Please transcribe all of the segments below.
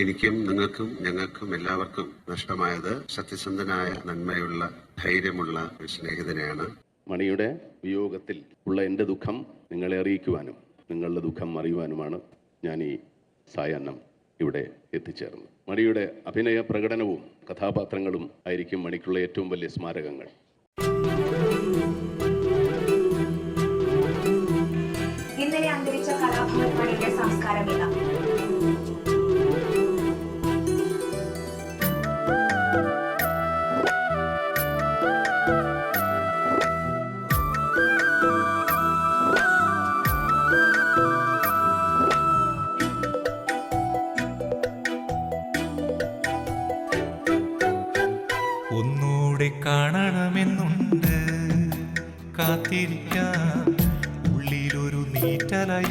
എനിക്കും നിങ്ങൾക്കും ഞങ്ങൾക്കും എല്ലാവർക്കും നഷ്ടമായത് സത്യസന്ധനായ നന്മയുള്ള ധൈര്യമുള്ള ഒരു സ്നേഹിതനെയാണ്. മണിയുടെ വിയോഗത്തിൽ ഉള്ള എന്റെ ദുഃഖം നിങ്ങളെ അറിയിക്കുവാനും നിങ്ങളുടെ ദുഃഖം അറിയുവാനുമാണ് ഞാൻ ഈ സായാഹ്നം ഇവിടെ എത്തിച്ചേർന്നത്. മണിയുടെ അഭിനയ പ്രകടനവും കഥാപാത്രങ്ങളും ആയിരിക്കും മണിക്കുള്ള ഏറ്റവും വലിയ സ്മാരകങ്ങൾ. ഇന്നലെ അന്തരിച്ച കലാഭവൻ മണിയുടെ സംസ്കാരമില്ല ഒന്നൂടെ കാണണമെന്നുണ്ട് കാത്തിരിക്കാൻ ഉള്ളിലൊരു നീറ്റലായി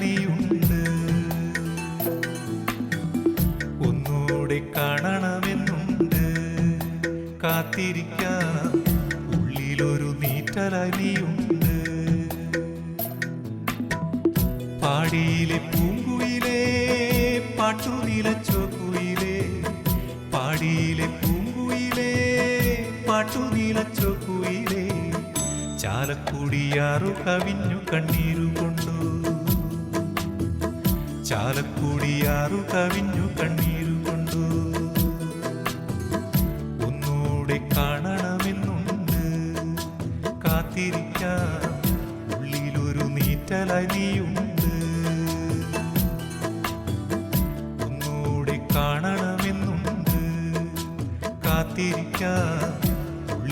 ഒന്നുകൂടെ കാണണമെന്നുണ്ട്. കാത്തിരിക്കാൻ ഉള്ളിലൊരു നീറ്റലായി നീയുണ്ട് പാടിയിലെ പൂങ്കുയിലേ പാട്ടു പാട്ടു നിലച്ചോ കുയിലേ. ചാലക്കുടിയാറു കവിഞ്ഞു കണ്ണീരു കൊണ്ടു. ചാലക്കുടിയാറു കവിഞ്ഞു കണ്ണീരു കൊണ്ടു. ഒന്നൂടെ കാണണമെന്നുണ്ട്. കാത്തിരിക്കാൻ ഉള്ളിലൊരു നീറ്റലായി നീയുണ്ട്. ഒന്നൂടെ കാണണമെന്നുണ്ട്. കാത്തിരിക്കാൻ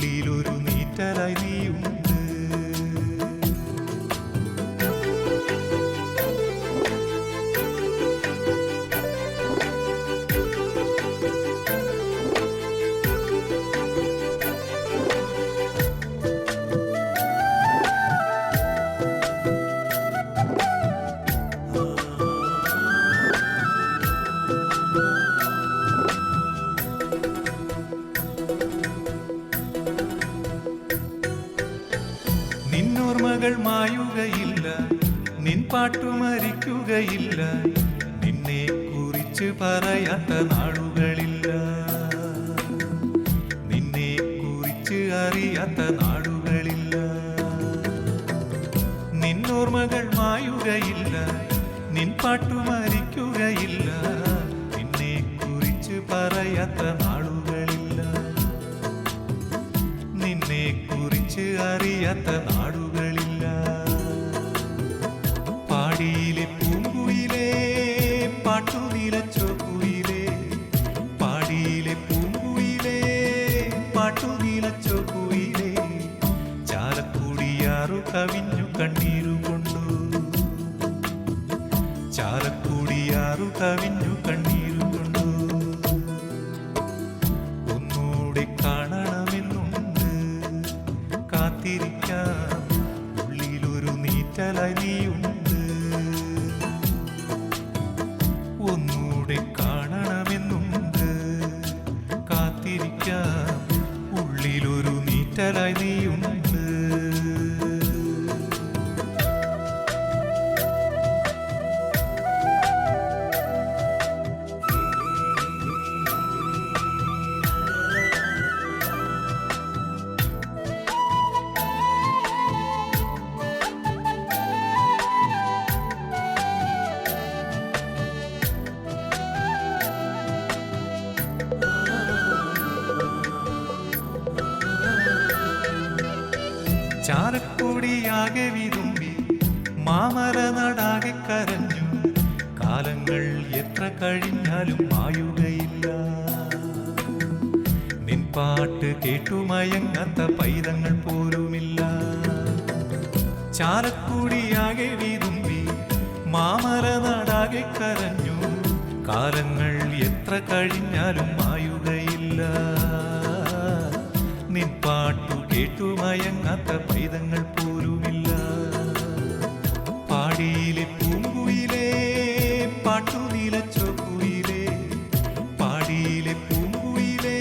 ഉള്ളിലൊരു നീറ്റലായി നീയുണ്ട് നിന്നോർമകൾ മായുകയില്ല. നിൻ പാട്ടു മരിക്കുകയില്ല. നിന്നെ കുറിച്ച് പറയാത്ത നാടുകളില്ല നിന്നെ കുറിച്ച് അറിയാത്ത നാടുകളില്ല നിന്നോർമകൾ മായുകയില്ല. നിൻ പാട്ടു മരിക്കുകയില്ല കവിഞ്ഞു കണ്ണീരു കൊണ്ടു. ചാലക്കുടിയാറു കവിഞ്ഞു കണ്ണീരു കൊണ്ടു. ഒന്നൂടെ കാണണമെന്നുണ്ട്. കാത്തിരിക്കാം. ഉള്ളിലൊരു നീറ്റലായി നീയുണ്ട്. കാണണമെന്നുണ്ട്. കാത്തിരിക്കാൻ ചാലക്കുടിയാകെ വിതുമ്പി മാമര നടാകെ കരഞ്ഞു. കാലങ്ങൾ എത്ര കഴിഞ്ഞാലും മായുകയില്ല. നിൻപാട്ട് കേട്ടുമയങ്ങാത്ത കേട്ടു മയങ്ങാത്ത പൈതങ്ങൾ പോലുമില്ല. ചാരക്കൂടിയാകെ വിതുമ്പി മാമര നടാകെ കരഞ്ഞു. കാലങ്ങൾ എത്ര കഴിഞ്ഞാലും മായുകയില്ല. മയങ്ങാത്ത പൈതങ്ങൾ പോലുമില്ല. പാടിയിലെ പൂങ്കുയിലേ പാട്ടു നിലച്ചോ പാടിയിലെ പൂങ്കുയിലേ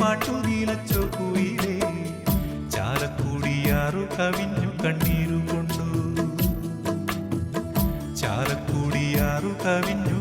പാട്ടു നിലച്ചോ കുയിലേ ചാലക്കുടിയാറു കവിഞ്ഞു കണ്ണീരു കൊണ്ടു ചാലക്കുടിയാറു കവിഞ്ഞു